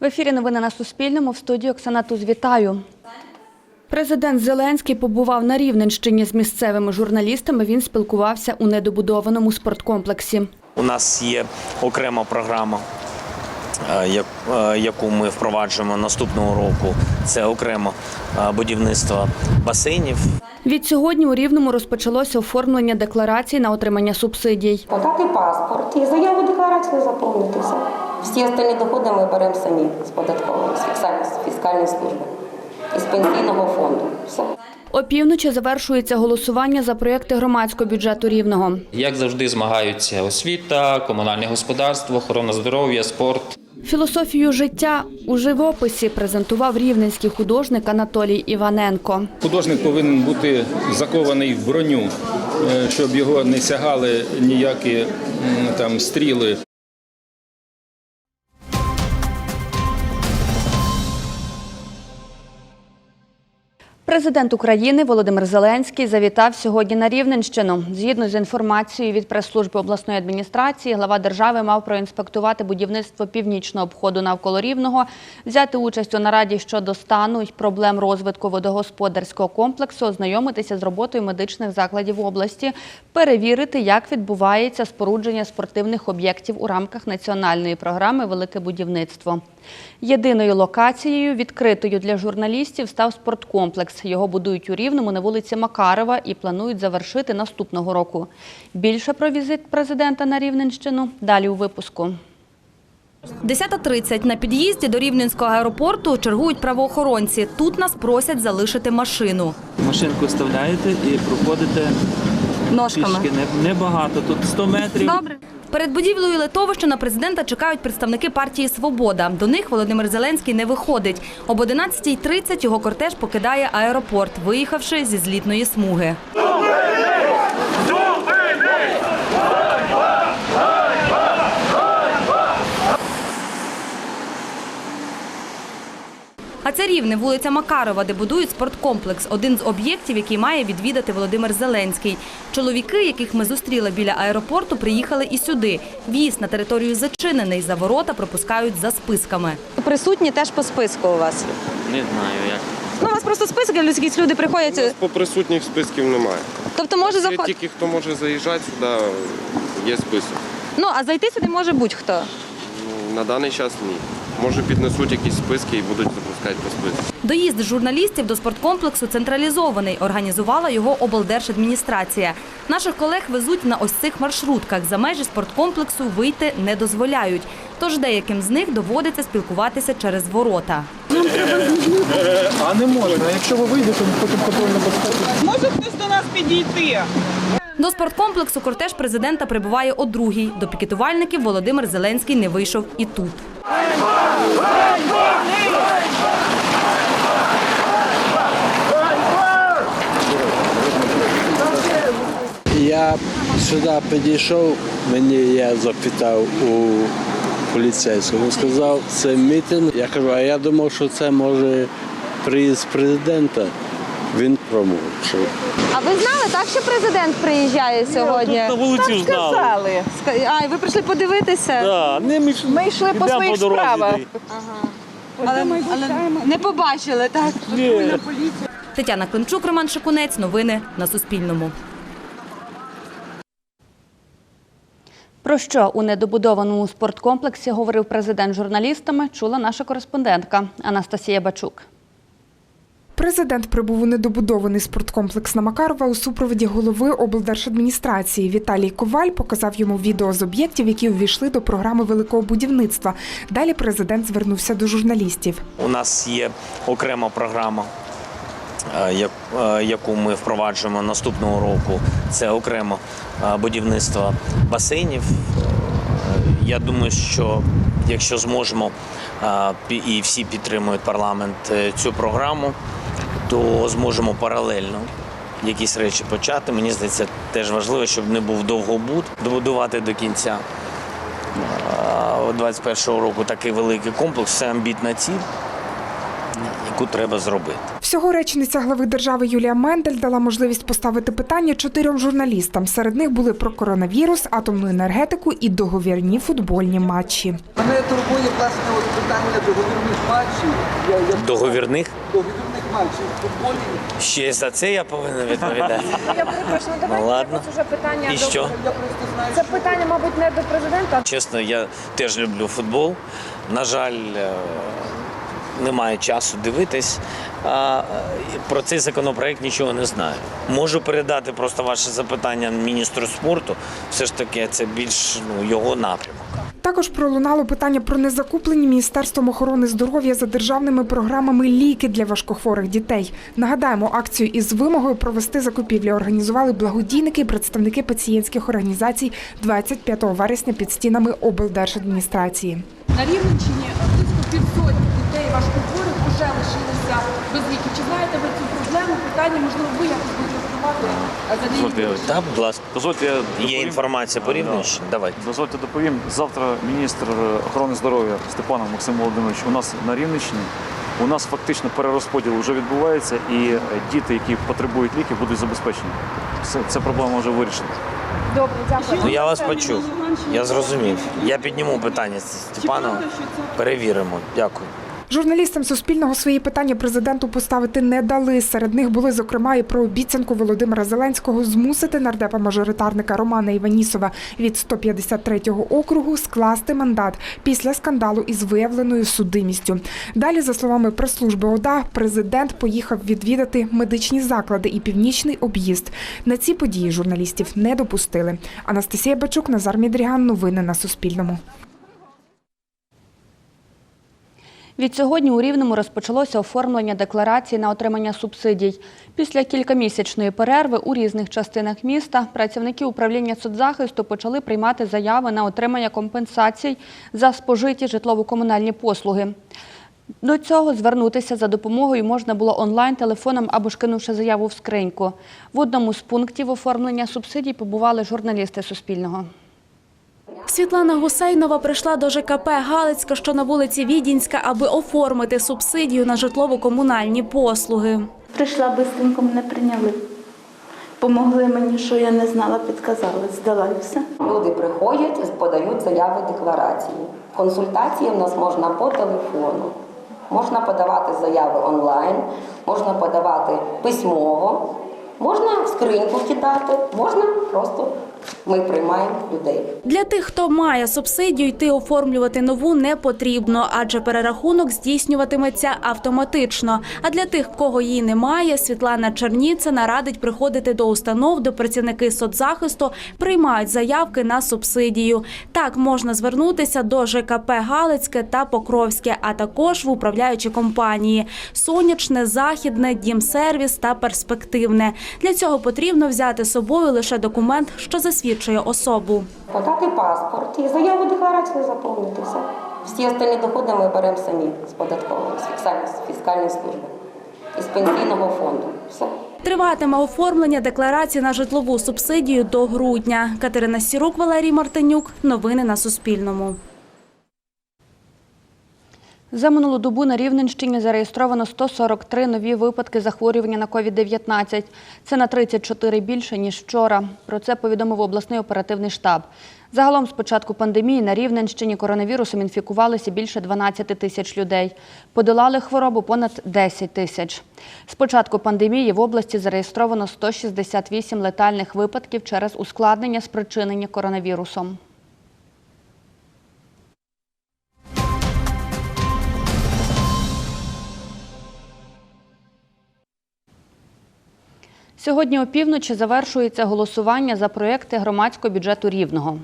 В ефірі новини на Суспільному в студії Оксана Туз. Вітаю. Президент Зеленський побував на Рівненщині з місцевими журналістами. Він спілкувався у недобудованому спорткомплексі. У нас є окрема програма, е, е, яку ми впроваджуємо наступного року. Це окремо е, будівництво басейнів. Від сьогодні у Рівному розпочалося оформлення декларацій на отримання субсидій. Подати паспорт і заяву декларацію заповнити все. Всі остальні доходи ми беремо самі з податкової, з фіскальної, служби і з пенсійного фонду. Все. Опівночі завершується голосування за проєкти громадського бюджету Рівного. Як завжди, змагаються освіта, комунальне господарство, охорона здоров'я, спорт. Філософію життя у живописі презентував рівненський художник Анатолій Іваненко. Художник повинен бути закований в броню, е, щоб його не сягали ніякі там стріли. Президент України Володимир Зеленський завітав сьогодні на Рівненщину. Згідно з інформацією від прес-служби обласної адміністрації, глава держави мав проінспектувати будівництво північного обходу навколо Рівного, взяти участь у нараді щодо стану й проблем розвитку водогосподарського комплексу, ознайомитися з роботою медичних закладів області, перевірити, як відбувається спорудження спортивних об'єктів у рамках національної програми Велике будівництво. Єдиною локацією, відкритою для журналістів, став спорткомплекс. Його будують у Рівному на вулиці Макарова і планують завершити наступного року. Більше про візит президента на Рівненщину далі у випуску. 10.30 на під'їзді до Рівненського аеропорту чергують правоохоронці. Тут нас просять залишити машину. Машинку вставляєте і проходите Ножками. пішки. Небагато, тут 100 метрів. Добре. Перед будівлею литовища на президента чекають представники партії Свобода. До них Володимир Зеленський не виходить. Об 11.30 його кортеж покидає аеропорт, виїхавши зі злітної смуги. А це рівне вулиця Макарова, де будують спорткомплекс. Один з об'єктів, який має відвідати Володимир Зеленський. Чоловіки, яких ми зустріли біля аеропорту, приїхали і сюди. В'їзд на територію зачинений. За ворота пропускають за списками. Присутні теж по списку у вас. Не знаю як. Ну, у вас просто список, якісь люди приходять. По присутніх списків немає. Тобто може заходити. тільки хто може заїжджати сюди, є список. Ну, а зайти сюди може будь-хто. На даний час ні. Може піднесуть якісь списки і будуть запускати по списку. Доїзд журналістів до спорткомплексу централізований. Організувала його облдержадміністрація. Наших колег везуть на ось цих маршрутках. За межі спорткомплексу вийти не дозволяють. Тож деяким з них доводиться спілкуватися через ворота. Нам треба А не можна. Якщо ви вийдете, потім контрольна безпека. Може хтось до нас підійти? До спорткомплексу кортеж президента прибуває о другій. До пікетувальників Володимир Зеленський не вийшов і тут. Я сюди підійшов, мені я запитав у поліцейського. Він сказав, це мітинг. Я кажу, а я думав, що це може приїзд президента. Він промовчав. А ви знали, так, що президент приїжджає сьогодні? на вулиці знали. Сказали. Ска- А, і ви прийшли подивитися? Да, не між... Ми йшли по Йдемо своїх по дорозі, справах. де Але, але не побачили, так? Тетяна Климчук, Роман Шикунець. Новини на Суспільному. Про що у недобудованому спорткомплексі говорив президент з журналістами, чула наша кореспондентка Анастасія Бачук. Президент прибув у недобудований спорткомплекс на Макарова у супроводі голови облдержадміністрації. Віталій Коваль показав йому відео з об'єктів, які увійшли до програми великого будівництва. Далі президент звернувся до журналістів. У нас є окрема програма, е, е, яку ми впроваджуємо наступного року. Це окремо е, будівництво басейнів. Я думаю, що якщо зможемо і всі підтримують парламент цю програму, то зможемо паралельно якісь речі почати. Мені здається, теж важливо, щоб не був довгобуд, добудувати до кінця. Е, 21-го року такий великий комплекс, це амбітна ціль яку треба зробити. Всього речниця глави держави Юлія Мендель дала можливість поставити питання чотирьом журналістам. Серед них були про коронавірус, атомну енергетику і договірні футбольні матчі. Мене турбує власне питання договірних матчів. Договірних договірних матчів в футболі. ще за це я повинен відповідати. Я перепрошую, Ну давайте ладно. якось уже питання І до що? Я просто знаю, це питання, мабуть, не до президента. Чесно, я теж люблю футбол. На жаль, е, немає часу дивитись. А е, про цей законопроект нічого не знаю. Можу передати просто ваше запитання міністру спорту. Все ж таки, це більш ну, його напрямок. Також пролунало питання про незакуплені Міністерством охорони здоров'я за державними програмами ліки для важкохворих дітей. Нагадаємо, акцію із вимогою провести закупівлі організували благодійники і представники пацієнтських організацій 25 вересня під стінами облдержадміністрації. На Рівненщині близько півсотні дітей важкохворих вже лишилися без ліків. Чи знаєте ви цю проблему? Питання, можливо, ви якось будете за? Так, будь ласка. Дозвольте, я Є інформація по Рівненщині? Давайте. Дозвольте доповім. Завтра міністр охорони здоров'я Степанов Максим Володимирович у нас на Рівненщині. У нас фактично перерозподіл вже відбувається, і діти, які потребують ліків, будуть забезпечені. Це, це проблема вже вирішена. Добре, дякую. Ну я вас почув. Я зрозумів. Я підніму питання з Степаном. Перевіримо. Дякую. Журналістам Суспільного свої питання президенту поставити не дали. Серед них були, зокрема, і про обіцянку Володимира Зеленського змусити нардепа-мажоритарника Романа Іванісова від 153-го округу скласти мандат після скандалу із виявленою судимістю. Далі, за словами прес-служби ОДА, президент поїхав відвідати медичні заклади і північний об'їзд. На ці події журналістів не допустили. Анастасія Бачук, Назар Мідріган. Новини на Суспільному. Відсьогодні у Рівному розпочалося оформлення декларації на отримання субсидій. Після кількомісячної перерви у різних частинах міста працівники управління соцзахисту почали приймати заяви на отримання компенсацій за спожиті житлово-комунальні послуги. До цього звернутися за допомогою можна було онлайн, телефоном або ж кинувши заяву в скриньку. В одному з пунктів оформлення субсидій побували журналісти Суспільного. Світлана Гусейнова прийшла до ЖКП Галицька, що на вулиці Відінська, аби оформити субсидію на житлово-комунальні послуги. Прийшла швидко, мене прийняли. Помогли мені, що я не знала, підказали, здала і все. Люди приходять, подають заяви декларації. Консультації в нас можна по телефону. Можна подавати заяви онлайн, можна подавати письмово, можна в скриньку кидати, можна просто ми приймаємо людей. Для тих, хто має субсидію, йти оформлювати нову не потрібно, адже перерахунок здійснюватиметься автоматично. А для тих, кого її немає, Світлана Черніцина радить приходити до установ, де працівники соцзахисту приймають заявки на субсидію. Так можна звернутися до ЖКП Галицьке та Покровське, а також в управляючі компанії Сонячне, Західне, Дімсервіс та Перспективне. Для цього потрібно взяти з собою лише документ, що засвідчує особу. Подати паспорт і заяву декларацію заповнити все. Всі останні доходи ми беремо самі з податкової, з фіскальної, служби, із пенсійного фонду. Все. Триватиме оформлення декларації на житлову субсидію до грудня. Катерина Сірук, Валерій Мартинюк. Новини на Суспільному. За минулу добу на Рівненщині зареєстровано 143 нові випадки захворювання на COVID-19. Це на 34 більше, ніж вчора. Про це повідомив обласний оперативний штаб. Загалом з початку пандемії на Рівненщині коронавірусом інфікувалися більше 12 тисяч людей. Подолали хворобу понад 10 тисяч. З початку пандемії в області зареєстровано 168 летальних випадків через ускладнення, спричинені коронавірусом. Сьогодні опівночі завершується голосування за проєкти громадського бюджету Рівного.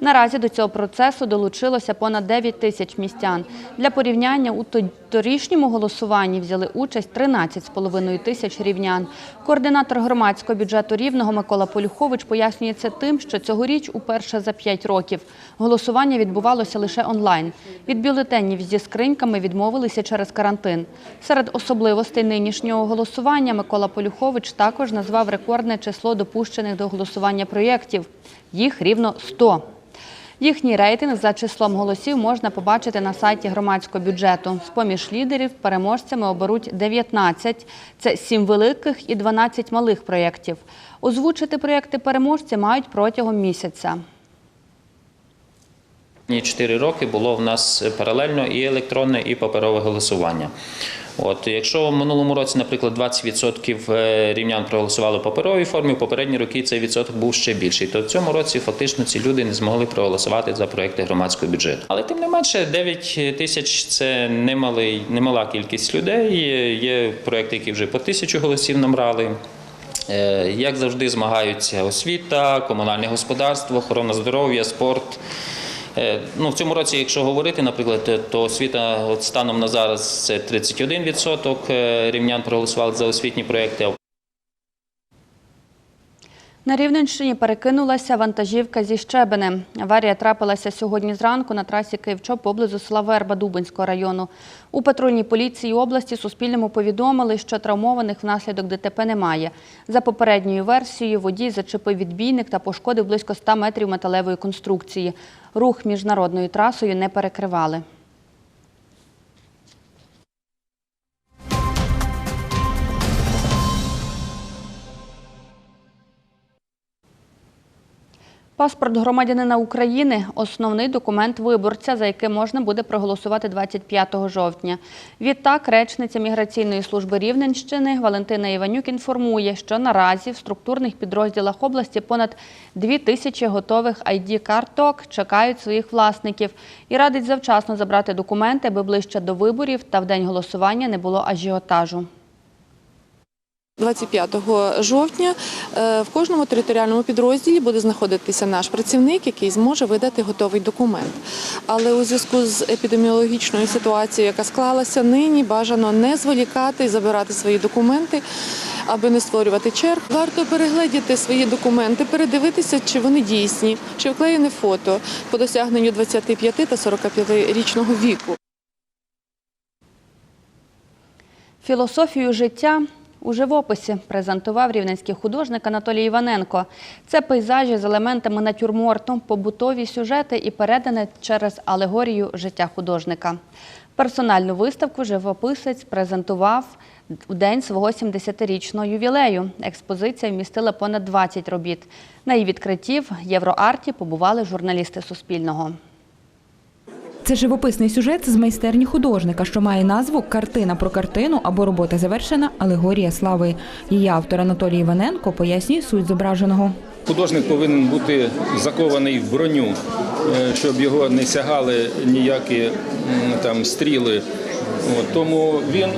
Наразі до цього процесу долучилося понад 9 тисяч містян. Для порівняння у торішньому голосуванні взяли участь 13,5 тисяч рівнян. Координатор громадського бюджету Рівного Микола Полюхович пояснює це тим, що цьогоріч уперше за 5 років голосування відбувалося лише онлайн. Від бюлетенів зі скриньками відмовилися через карантин. Серед особливостей нинішнього голосування Микола Полюхович також назвав рекордне число допущених до голосування проєктів. Їх рівно 100. Їхній рейтинг за числом голосів можна побачити на сайті громадського бюджету. З-поміж лідерів переможцями оберуть 19. Це 7 великих і 12 малих проєктів. Озвучити проєкти переможці мають протягом місяця. 4 роки було в нас паралельно і електронне, і паперове голосування. От, якщо в минулому році, наприклад, 20% рівнян проголосували в паперовій формі, в попередні роки цей відсоток був ще більший, то в цьому році фактично ці люди не змогли проголосувати за проекти громадського бюджету. Але тим не менше, 9 тисяч це немалий, немала кількість людей. Є проекти, які вже по тисячу голосів набрали. Е, Як завжди, змагаються освіта, комунальне господарство, охорона здоров'я, спорт. Е, Ну, в цьому році, якщо говорити, наприклад, то освіта станом на зараз це 31% е, рівнян проголосували за освітні проекти. На Рівненщині перекинулася вантажівка зі Щебини. Аварія трапилася сьогодні зранку на трасі Київчоп поблизу села Верба Дубинського району. У патрульній поліції області Суспільному повідомили, що травмованих внаслідок ДТП немає. За попередньою версією, водій зачепив відбійник та пошкодив близько 100 метрів металевої конструкції. Рух міжнародною трасою не перекривали. Паспорт громадянина України – основний документ виборця, за яким можна буде проголосувати 25 жовтня. Відтак, речниця Міграційної служби Рівненщини Валентина Іванюк інформує, що наразі в структурних підрозділах області понад 2 тисячі готових ID-карток чекають своїх власників і радить завчасно забрати документи, аби ближче до виборів та в день голосування не було ажіотажу. 25 жовтня е, в кожному територіальному підрозділі буде знаходитися наш працівник, який зможе видати готовий документ. Але у зв'язку з епідеміологічною ситуацією, яка склалася нині, бажано не зволікати і забирати свої документи. Аби не створювати черг, варто перегледіти свої документи, передивитися, чи вони дійсні, чи вклеєне фото по досягненню 25 та 45-річного віку. Філософію життя у живописі презентував рівненський художник Анатолій Іваненко. Це пейзажі з елементами натюрморту, побутові сюжети і передане через алегорію життя художника. Персональну виставку живописець презентував у день свого 70-річного ювілею. Експозиція вмістила понад 20 робіт. На її відкритті в Євроарті побували журналісти Суспільного. Це живописний сюжет з майстерні художника, що має назву Картина про картину або робота завершена Алегорія слави. Її автор Анатолій Іваненко пояснює суть зображеного. Художник повинен бути закований в броню, е, щоб його не сягали ніякі там стріли. Тому він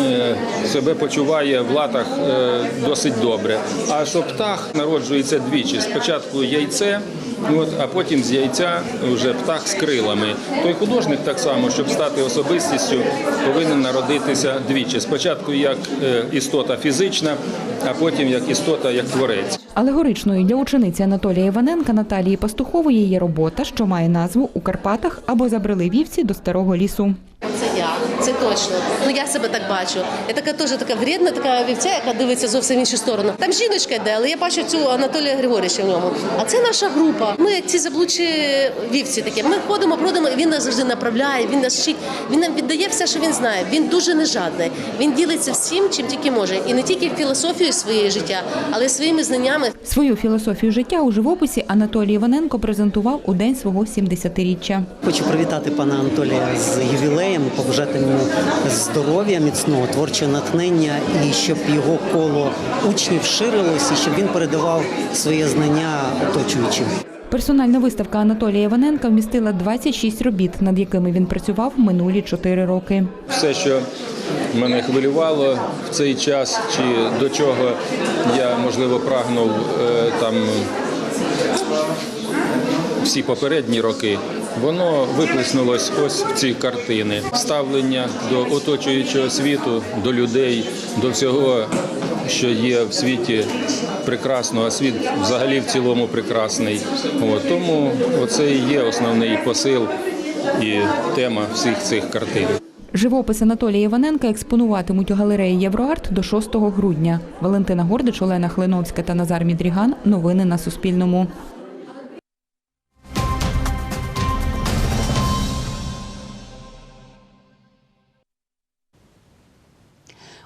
е, себе почуває в латах е, досить добре. А що птах народжується двічі. Спочатку яйце, от, а потім з яйця вже птах з крилами. Той художник так само, щоб стати особистістю, повинен народитися двічі. Спочатку як е, істота фізична, а потім як істота, як творець. Алегоричною для учениці Анатолія Іваненка Наталії Пастухової є робота, що має назву У Карпатах або забрели вівці до старого лісу. Це точно. Ну я себе так бачу. Я така теж така вредна, така вівця, яка дивиться зовсім в іншу сторону. Там жіночка йде, але я бачу цю Анатолія Григорьовича в ньому. А це наша група. Ми ці заблудші вівці такі. Ми ходимо, продимо, і він нас завжди направляє, він нас вчить, він нам віддає все, що він знає. Він дуже нежадний. Він ділиться всім, чим тільки може. І не тільки філософією своєї життя, але й своїми знаннями. Свою філософію життя у живописі Анатолій Іваненко презентував у день свого 70-річчя. Хочу привітати пана Анатолія з ювілеєм, побажати здоров'я, міцного творчого натхнення і щоб його коло учнів ширилось, і щоб він передавав своє знання оточуючим. Персональна виставка Анатолія Іваненка вмістила 26 робіт, над якими він працював минулі 4 роки. Все, що мене хвилювало в цей час, чи до чого я можливо прагнув е, там всі попередні роки, воно виплеснулось ось в ці картини. Ставлення до оточуючого світу, до людей, до всього, що є в світі прекрасного, а світ взагалі в цілому прекрасний. От, тому оце і є основний посил і тема всіх цих картин. Живопис Анатолія Іваненка експонуватимуть у галереї Євроарт до 6 грудня. Валентина Гордич, Олена Хлиновська та Назар Мідріган. Новини на Суспільному.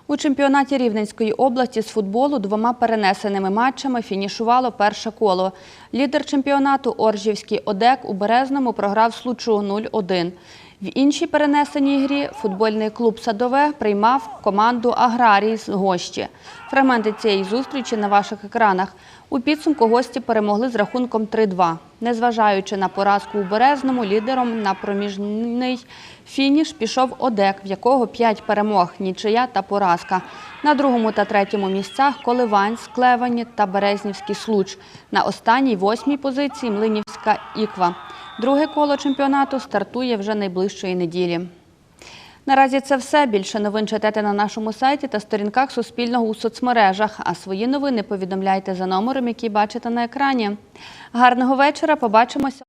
У чемпіонаті Рівненської області з футболу двома перенесеними матчами фінішувало перше коло. Лідер чемпіонату Оржівський ОДЕК у Березному програв Случу 0-1. В іншій перенесеній грі футбольний клуб Садове приймав команду Аграрій з Гощі. Фрагменти цієї зустрічі на ваших екранах. У підсумку гості перемогли з рахунком 3-2. Незважаючи на поразку у Березному, лідером на проміжний фініш пішов ОДЕК, в якого 5 перемог, нічия та поразка. На другому та третьому місцях Коливань, Склевані та Березнівський Случ. На останній восьмій позиції Млинівська Іква. Друге коло чемпіонату стартує вже найближчої неділі. Наразі це все. Більше новин читайте на нашому сайті та сторінках Суспільного у соцмережах. А свої новини повідомляйте за номером, який бачите на екрані. Гарного вечора. Побачимося.